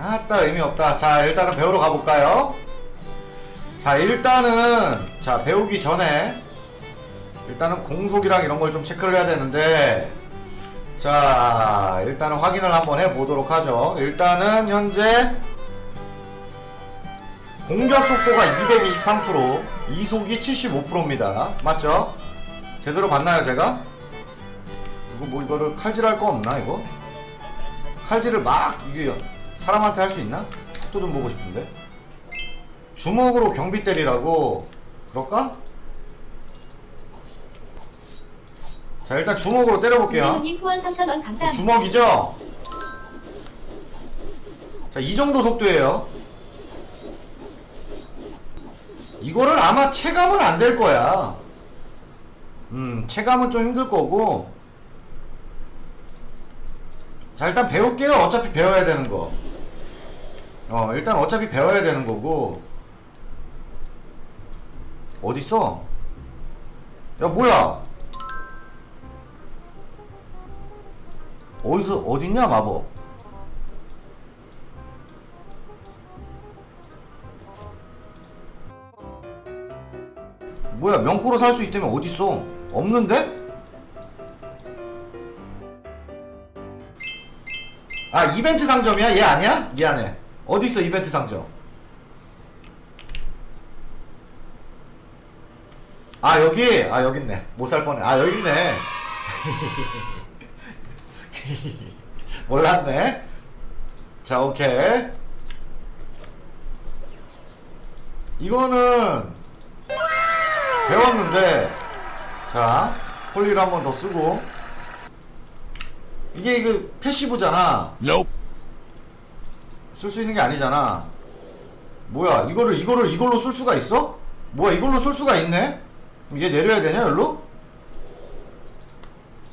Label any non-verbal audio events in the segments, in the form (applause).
아따 의미 없다. 자 일단은 배우러 가볼까요? 자 일단은 자 배우기 전에 일단은 공속이랑 이런 걸 좀 체크를 해야 되는데 자 일단은 확인을 한번 해보도록 하죠. 일단은 현재 공격 속도가 223% 이속이 75%입니다. 맞죠? 제대로 봤나요 제가? 이거 뭐 이거를 칼질할 거 없나 이거? 칼질을 막 이게 사람한테 할 수 있나? 속도 좀 보고 싶은데 주먹으로 경비 때리라고 그럴까? 자 일단 주먹으로 때려볼게요 후원 3,000원 감사합니다. 주먹이죠? 자, 이 정도 속도예요. 이거를 아마 체감은 안 될 거야. 음, 체감은 좀 힘들 거고. 자, 일단 배울게요. 어차피 배워야 되는 거. 어, 일단 어차피 배워야 되는 거고. 어딨어? 야, 뭐야? 어디서 어딨냐 마법 뭐야 명코로 살 수 있다면 어딨어 없는데? 아 이벤트 상점이야? 얘 아니야? 미안해 어딨어 이벤트 상점 아 여기? 아 여기 있네 못 살 뻔해 아 여기 있네 (laughs) 몰랐네. 자, 오케이. 이거는 배웠는데, 자, 홀리를 한 번 더 쓰고. 이게 이거 패시브잖아. 쓸 수 있는 게 아니잖아. 뭐야, 이거를, 이거를 이걸로 쓸 수가 있어? 뭐야, 이걸로 쓸 수가 있네? 이게 내려야 되냐, 여기로?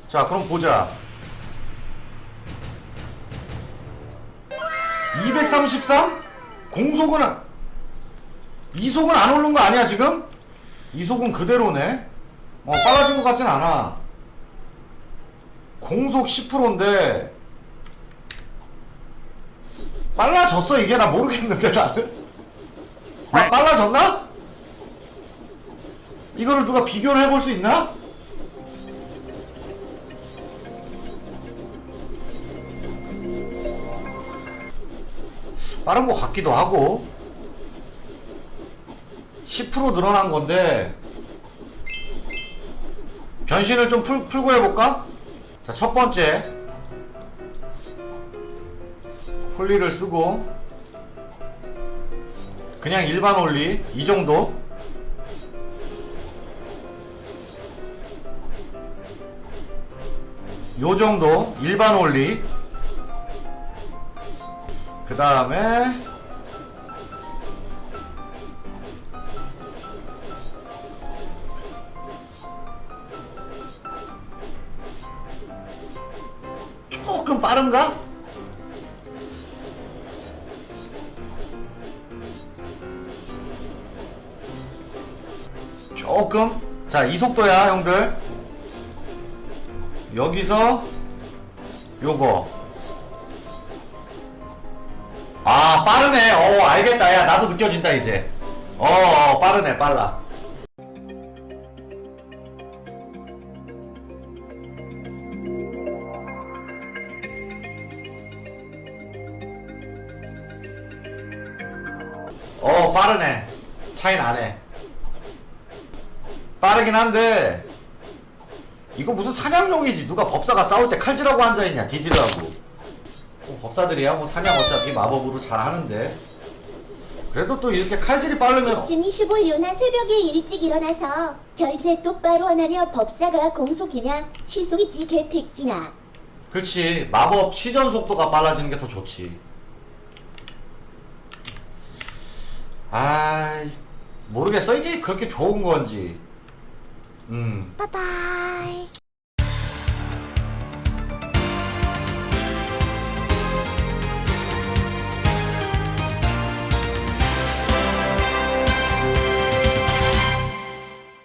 자, 그럼 보자. 233? 공속은 안, 이속은 안 오른 거 아니야 지금? 이속은 그대로네. 어 빨라진 것 같진 않아. 공속 10%인데 빨라졌어 이게 나 모르겠는데 나는. 아, 빨라졌나? 이거를 누가 비교를 해볼 수 있나? 빠른 것 같기도 하고 10% 늘어난 건데 변신을 좀 풀, 풀고 해볼까? 자, 첫 번째 홀리를 쓰고 그냥 일반 홀리 이 정도 요 정도 일반 홀리 그 다음에 조금 빠른가? 조금. 자 이 속도야 형들. 여기서 요거. 아 빠르네. 어 알겠다. 야 나도 느껴진다 이제. 어, 어 빠르네 빨라. 어 빠르네. 차이 나네 빠르긴 한데 이거 무슨 사냥용이지? 누가 법사가 싸울 때 칼질하고 앉아있냐 뒤지라고. 뭐 법사들이야 뭐 사냥 어차피 마법으로 잘 하는데. 그래도 또 이렇게 칼질이 빠르면 진이 시골 요나 새벽에 일찍 일어나서 결제 똑바로 안 하려 법사가 공속이냐 시속이지 개택지나. 그렇지. 마법 시전 속도가 빨라지는 게 더 좋지. 아 모르겠어. 이게 그렇게 좋은 건지 음 빠바이